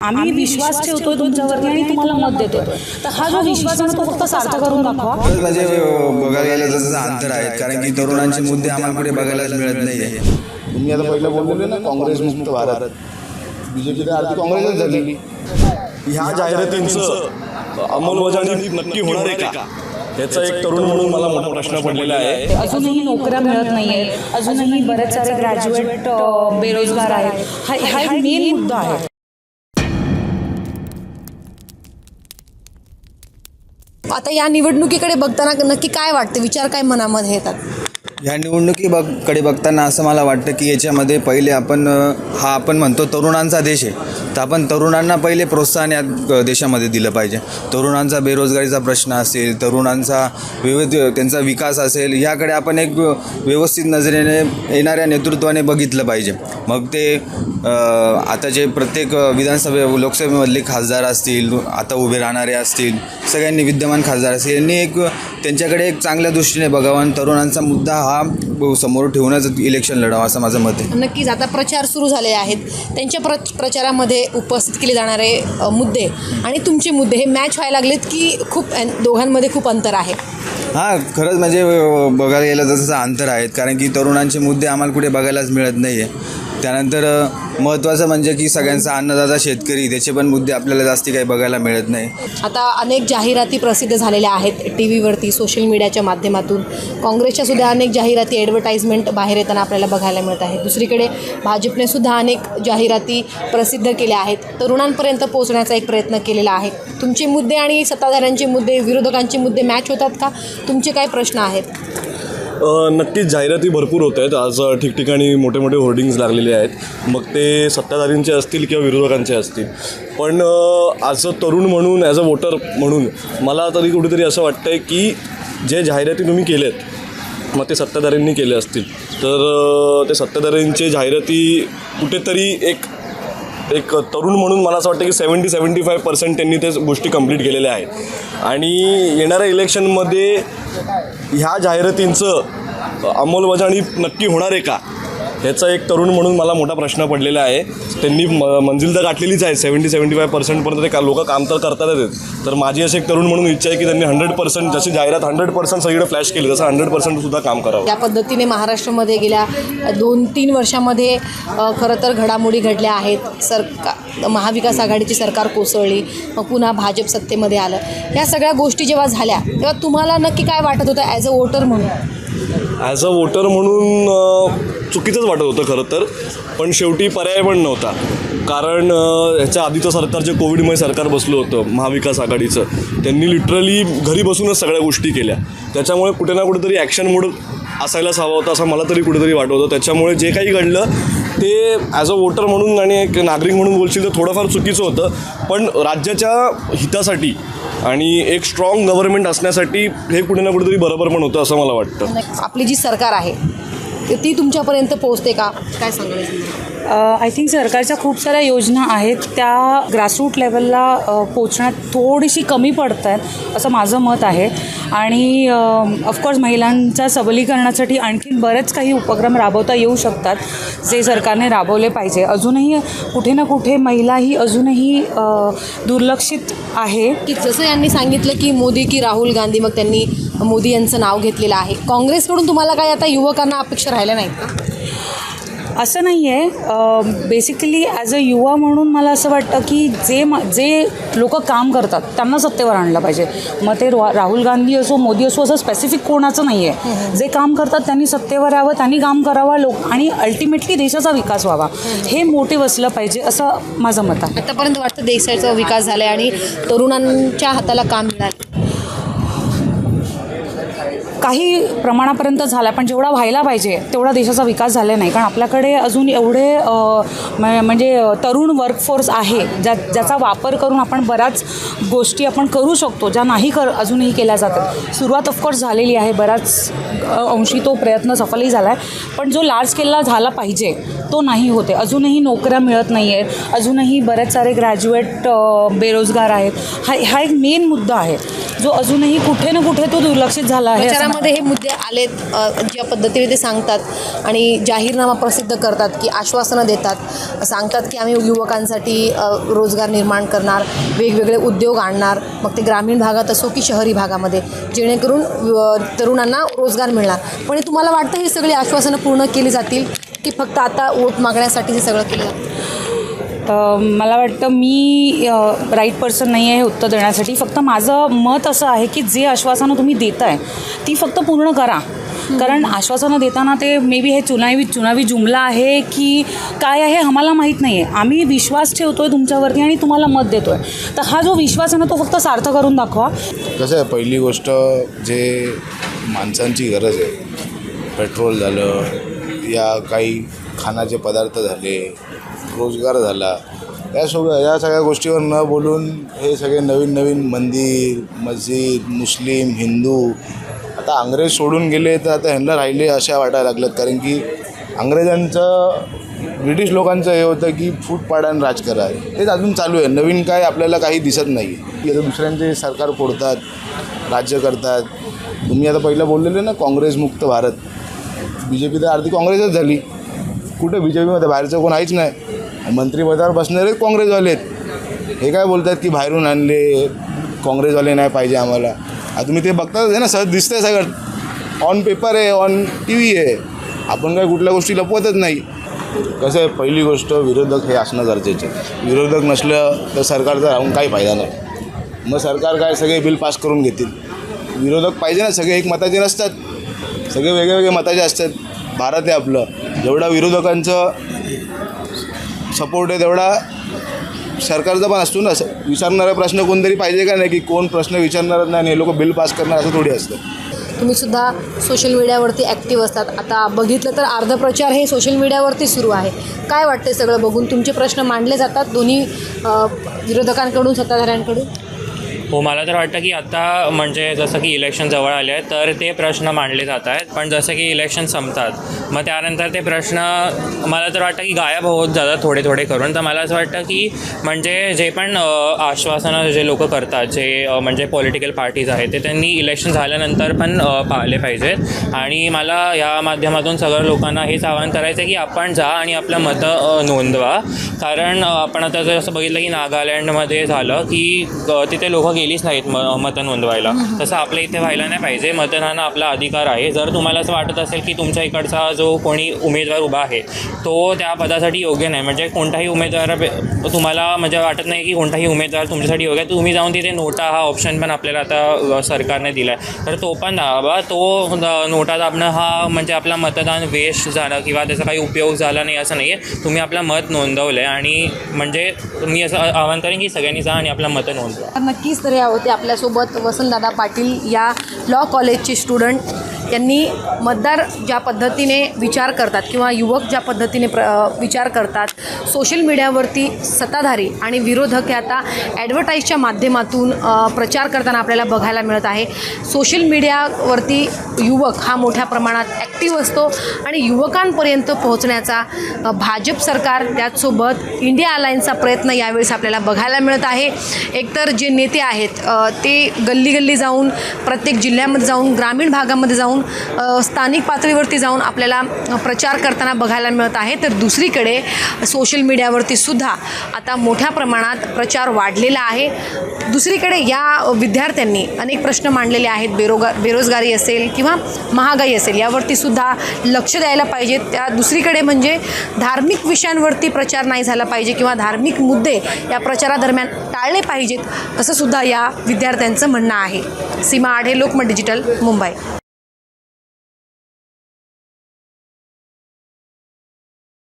आम्ही विश्वास ठेवतोय तुमच्यावरती आणि तुम्हाला मत देतोय. तर हा जो विश्वास आहे तो फक्त सार्थ करून दाखवा. म्हणजे बघायला गेलं तर जसं अंतर आहे कारण की तरुणांचे मुद्दे आम्हाला कुठे बघायलाच मिळत नाहीये. तुम्ही आता पहिलं बोललेले ना काँग्रेस मुक्त भारत. बीजेपी आधी काँग्रेसच झालेली ह्या जाहिरातींचं अंमलबजावणी नक्की होणार आहे का? याचा एक तरुण म्हणून मला मोठा प्रश्न पडलेला आहे. अजूनही नोकऱ्या मिळत नाहीये अजूनही बरेच सारे ग्रॅज्युएट बेरोजगार आहेत. हा हा एक मेन मुद्दा आहे. आता या निवडणुकीकडे बघताना नक्की काय वाटतं? विचार काय मनामध्ये येतात? ह्या निवडणुकी बघकडे बघताना असं मला वाटतं की याच्यामध्ये पहिले आपण हा आपण म्हणतो तरुणांचा देश आहे. तर आपण तरुणांना पहिले प्रोत्साहन या देशामध्ये दिलं पाहिजे. तरुणांचा बेरोजगारीचा प्रश्न असेल तरुणांचा विविध त्यांचा विकास असेल ह्याकडे आपण एक व्यवस्थित नजरेने येणाऱ्या नेतृत्वाने बघितलं पाहिजे. मग ते आता जे प्रत्येक विधानसभे लोकसभेमधले खासदार असतील आता उभे राहणारे असतील सगळ्यांनी विद्यमान खासदार असतील यांनी एक त्यांच्याकडे एक चांगल्या दृष्टीने बघावं आणि तरुणांचा मुद्दा हा समोर ठेवूनच इलेक्शन लढावं असं माझं मत आहे. नक्कीच आता प्रचार सुरू झाले आहेत. त्यांच्या प्र प्रचारामध्ये उपस्थित केले जाणारे मुद्दे आणि तुमचे मुद्दे हे मॅच व्हायला लागलेत की खूप दोघांमध्ये खूप अंतर आहे? हां खरंच म्हणजे बघायला गेलं तसं अंतर आहेत. कारण की तरुणांचे मुद्दे आम्हाला कुठे बघायलाच मिळत नाही आहे त्यानंतर महत्त्वाचं म्हणजे की सगळ्यांचा अन्नदाता शेतकरी त्याचे पण मुद्दे आपल्याला जास्ती काही बघायला मिळत नाही. आता अनेक जाहिराती प्रसिद्ध झालेल्या आहेत टी व्हीवरती सोशल मीडियाच्या माध्यमातून. काँग्रेसच्या सुद्धा अनेक जाहिराती ॲडव्हर्टाईजमेंट बाहेर येताना आपल्याला बघायला मिळत आहे दुसरीकडे भाजपने सुद्धा अनेक जाहिराती प्रसिद्ध केल्या आहेत. तरुणांपर्यंत पोहोचण्याचा एक प्रयत्न केलेला आहे. तुमचे मुद्दे आणि सत्ताधाऱ्यांचे मुद्दे विरोधकांचे मुद्दे मॅच होतात का? तुमचे काय प्रश्न आहेत? नक्कीच जाहिराती भरपूर होत आहेत. आज ठिकठिकाणी मोठे मोठे होर्डिंग्ज लागलेले आहेत. मग ते सत्ताधारींचे असतील किंवा विरोधकांचे असतील. पण ॲज अ तरुण म्हणून ॲज अ वोटर म्हणून मला तरी कुठेतरी असं वाटतं आहे की जे जाहिराती तुम्ही केल्यात मग ते सत्ताधाऱ्यांनी केले असतील. तर ते सत्ताधाऱ्यांचे जाहिराती कुठेतरी एक एक तरुण म्हणून मला असं वाटतं की सेवन्टी सेवन्टी फाय पर्सेंट त्यांनी ते गोष्टी कंप्लीट केलेल्या आहेत. आणि येणाऱ्या इलेक्शनमध्ये ह्या जाहिरातींचं अंमलबजावणी नक्की होणार आहे का? ह्याचा एक तरुण म्हणून मला मोठा प्रश्न पडलेला आहे. त्यांनी म मंजिल तर गाठलेलीच आहे. सेवन्टी सेवन्टी फाय पर्सेंटपर्यंत ते का लोक काम तर करतातच आहेत. तर माझी अशी एक तरुण म्हणून इच्छा आहे की त्यांनी हंड्रेड पर्सेंट जशी जाहिरात हंड्रेड पर्सेंट सगळीकडे फ्लॅश केली तसं हंड्रेड पर्सेंट सुद्धा काम करावं. या पद्धतीने महाराष्ट्रामध्ये गेल्या दोन तीन वर्षामध्ये खरं तर घडामोडी घडल्या आहेत. सरकार महाविकास आघाडीची सरकार कोसळली मग पुन्हा भाजप सत्तेमध्ये आलं. या सगळ्या गोष्टी जेव्हा झाल्या तेव्हा तुम्हाला नक्की काय वाटत होतं ॲज अ वोटर म्हणून? ॲज अ वोटर म्हणून चुकीचंच वाटत होतं खरं तर. पण शेवटी पर्याय पण नव्हता. कारण ह्याच्या आधीचं सरकार जे कोविडमुळे सरकार बसलं होतं महाविकास आघाडीचं त्यांनी लिटरली घरी बसूनच सगळ्या गोष्टी केल्या. त्याच्यामुळे कुठे ना कुठेतरी ॲक्शन मोड असायलाच हवा होता असं मला तरी कुठेतरी वाटत होतं. त्याच्यामुळे जे काही घडलं ते ॲज अ वोटर म्हणून आणि एक नागरिक म्हणून बोलशील तर थोडंफार चुकीचं होतं. पण राज्याच्या हितासाठी आणि एक स्ट्रॉंग गव्हर्नमेंट असण्यासाठी हे कुठे ना कुठेतरी बरोबर पण होतं असं मला वाटतं. आपली जी सरकार आहे ती- तुमच्यापर्यंत पोहोचते का? काय सांगायचं आय थिंक सरकारच्या खूप साऱ्या योजना आहेत. त्या ग्रासरूट लेवलला पोचण्यात थोडीशी कमी पडत आहेत असं माझं मत आहे. आणि ऑफकोर्स महिलांच्या सबलीकरणासाठी आणखीन बरेच काही उपक्रम राबवता येऊ शकतात जे सरकारने राबवले पाहिजे. अजूनही कुठे ना कुठे महिला ही अजूनही दुर्लक्षित आहे. की जसं यांनी सांगितलं की मोदी की राहुल गांधी मग त्यांनी मोदी यांचं नाव घेतलेलं आहे. काँग्रेसकडून तुम्हाला काय आता युवकांना अपेक्षा राहिल्या नाहीत का? असं नाही आहे बेसिकली ॲज अ युवा म्हणून मला असं वाटतं की जे म जे लोक काम करतात त्यांना सत्तेवर आणलं पाहिजे. मग ते रा- राहुल गांधी असो मोदी असो असं स्पेसिफिक कोणाचं नाही आहे जे काम करतात त्यांनी सत्तेवर यावं त्यांनी काम करावं लोक आणि अल्टिमेटली देशाचा विकास व्हावा. हे मोटिव्ह असलं पाहिजे असं माझं मत आहे. आतापर्यंत वाटतं देशाचा विकास झाला आहे आणि तरुणांच्या हाताला काम मिळालं. काही प्रमाणापर्यंत झाला पण जेवढा व्हायला पाहिजे तेवढा देशाचा विकास झाला नाही. कारण आपल्याकडे अजून एवढे म्हणजे तरुण वर्कफोर्स आहे ज्या ज्याचा वापर करून आपण बऱ्याच गोष्टी आपण करू शकतो ज्या नाही कर अजूनही केल्या जातात सुरुवात ऑफकोर्स झालेली आहे बऱ्याच अ, अंशी तो प्रयत्न सफलही झाला आहे पण जो लार्ज स्केलला झाला पाहिजे तो नाही होते. अजूनही नोकऱ्या मिळत नाही आहेत अजूनही बरेच सारे ग्रॅज्युएट बेरोजगार आहेत. हा हा एक मेन मुद्दा आहे जो अजूनही कुठे ना कुठे तो दुर्लक्षित झाला आहे असं हे मुद्दे आलेत ज्या पद्धतीने ते सांगतात आणि जाहीरनामा प्रसिद्ध करतात की आश्वासनं देतात. सांगतात की आम्ही युवकांसाठी रोजगार निर्माण करणार वेगवेगळे उद्योग आणणार मग ते ग्रामीण भागात असो की शहरी भागामध्ये जेणेकरून तरुणांना रोजगार मिळणार. पण हे तुम्हाला वाटतं ही सगळी आश्वासनं पूर्ण केली जातील? की फक्त आता वोट मागण्यासाठी हे सगळं केलं जातं? मला वाटतं मी राईट पर्सन नाही आहे हे उत्तर देण्यासाठी. फक्त माझं मत असं आहे की जे आश्वासनं तुम्ही देताय ती फक्त पूर्ण करा. कारण आश्वासनं देताना ते मे बी हे चुनावी चुनावी जुमला आहे की काय आहे आम्हाला माहीत नाही आहे आम्ही विश्वास ठेवतो आहे तुमच्यावरती आणि तुम्हाला मत देतो आहे तर हा जो विश्वास आहे ना तो फक्त सार्थ करून दाखवा. कसं आहे पहिली गोष्ट जे माणसांची गरज आहे पेट्रोल झालं या काही खाण्याचे पदार्थ झाले रोजगार झाला. या सगळ्या या सगळ्या गोष्टीवर न बोलून हे सगळे नवीन नवीन मंदिर मस्जिद मुस्लिम हिंदू आता अंग्रेज सोडून गेले तर आता ह्यांना राहिले अशा वाटायला लागल्यात. कारण की अंग्रेजांचं ब्रिटिश लोकांचं हे होतं की फूट पाडा आणि राज करा तेच अजून चालू आहे. नवीन काय आपल्याला काही दिसत नाही. की आता दुसऱ्यांचे सरकार फोडतात राज्य करतात. तुम्ही आता पहिलं बोललेले ना काँग्रेसमुक्त भारत. बी जे पी तर अर्धी काँग्रेसच झाली. कुठं बी जे पीमध्ये बाहेरचं कोण आहेच नाही. मंत्रिपदावर बसणारे काँग्रेसवाले आहेत. हे काय बोलतात की बाहेरून आणले काँग्रेसवाले नाही पाहिजे आम्हाला. आता तुम्ही ते बघताच आहे ना सहज दिसतंय सगळं. ऑन पेपर आहे ऑन टी व्ही आहे. आपण काय कुठल्या गोष्टी लपवतच नाही. कसं आहे पहिली गोष्ट विरोधक हे असणं गरजेचे विरोधक नसलं तर सरकारचा राहून काही फायदा नाही. मग सरकार काय सगळे बिल पास करून घेतील. विरोधक पाहिजे ना सगळे एक मताचे नसतात. सगळे वेगळे वेगळे मताचे असतात. भारत आहे आपलं. जेवढा विरोधकांचं सपोर्ट आहे तेवढा. सरकारचा पण असतो ना असं विचारणारा प्रश्न कोणतरी पाहिजे का नाही की कोण प्रश्न विचारणारच नाही हे लोक बिल पास करणार असं थोडी असतं. तुम्ही सुद्धा सोशल मीडियावरती ॲक्टिव्ह असतात. आता बघितलं तर अर्ध प्रचार हे सोशल मीडियावरती सुरू आहे. काय वाटते सगळं बघून? तुमचे प्रश्न मांडले जातात. दोन्ही विरोधकांकडून सत्ताधाऱ्यांकडून? हो मला तर वाटतं की आता म्हणजे जसं की इलेक्शन जवळ आले आहेत तर ते प्रश्न मांडले जात आहेत. पण जसं की इलेक्शन संपतात मग त्यानंतर ते प्रश्न मला तर वाटतं की गायब होत जातात थोडे थोडे करून. तर मला असं वाटतं की म्हणजे जे पण आश्वासनं जे लोक करतात जे म्हणजे पॉलिटिकल पार्टीज आहेत ते त्यांनी इलेक्शन झाल्यानंतर पण पाहिले पाळले पाहिजेत. आणि मला या माध्यमातून सगळ्या लोकांना हेच आवाहन करायचं आहे की आपण जा आणि आपलं मतं नोंदवा. कारण आपण आता जर असं बघितलं की नागालँडमध्ये झालं की तिथे लोक गेलीच नाहीत म मतं नोंदवायला. तसं आपल्या इथे व्हायला नाही पाहिजे. मतदान आपला अधिकार आहे. जर तुम्हाला असं वाटत असेल की तुमच्या इकडचा जो कोणी उमेदवार उभा आहे तो त्या पदासाठी योग्य नाही. म्हणजे कोणताही उमेदवार तुम्हाला म्हणजे वाटत नाही की कोणताही उमेदवार तुमच्यासाठी योग्य आहे. तुम्ही जाऊन तिथे नोटा हा ऑप्शन पण आपल्याला आता सरकारने दिला आहे तर तो पण दाबा. तो नोटा दाबणं हा म्हणजे आपला मतदान वेस्ट झालं किंवा त्याचा काही उपयोग झाला नाही असं नाही आहे तुम्ही आपलं मत नोंदवलं आहे आणि म्हणजे मी असं आवाहन करेन की सगळ्यांनी जा आणि आपलं मतं नोंदवा. नक्कीच तर या होते आपल्यासोबत वसंतदादा पाटील या लॉ कॉलेजचे स्टुडंट यांनी मतदार ज्या पद्धतीने विचार करतात किंवा युवक ज्या पद्धतीने प्र विचार करतात सोशल मीडियावरती सत्ताधारी आणि विरोधक हे आता ॲडव्हर्टाईजच्या माध्यमातून प्रचार करताना आपल्याला बघायला मिळत आहे. सोशल मीडियावरती युवक हा मोठ्या प्रमाणात ॲक्टिव्ह असतो आणि युवकांपर्यंत पोहोचण्याचा भाजप सरकार त्याचसोबत इंडिया अलायन्सचा प्रयत्न यावेळेस आपल्याला बघायला मिळत आहे. एकतर जे नेते आहेत ते गल्ली गल्ली जाऊन प्रत्येक जिल्ह्यामध्ये जाऊन ग्रामीण भागामध्ये जाऊन जाऊन स्थानिक पातळीवरती जाऊन आपल्याला प्रचार करताना बघायला मिळत आहे. तर दुसरीकडे सोशल मीडियावरती सुद्धा आता मोठ्या प्रमाणात प्रचार वाढलेला आहे. दुसरीकडे या विद्यार्थ्यांनी अनेक प्रश्न मांडलेले आहेत. बेरोगा बेरोजगारी असेल किंवा महागाई असेल यावरती सुद्धा लक्ष द्यायला पाहिजे. त्या दुसरीकडे म्हणजे धार्मिक विषयांवरती प्रचार नाही झाला पाहिजे किंवा धार्मिक मुद्दे या प्रचारादरम्यान टाळले पाहिजेत असं सुद्धा या विद्यार्थ्यांचं म्हणणं आहे. सीमा आढे लोकमत डिजिटल मुंबई.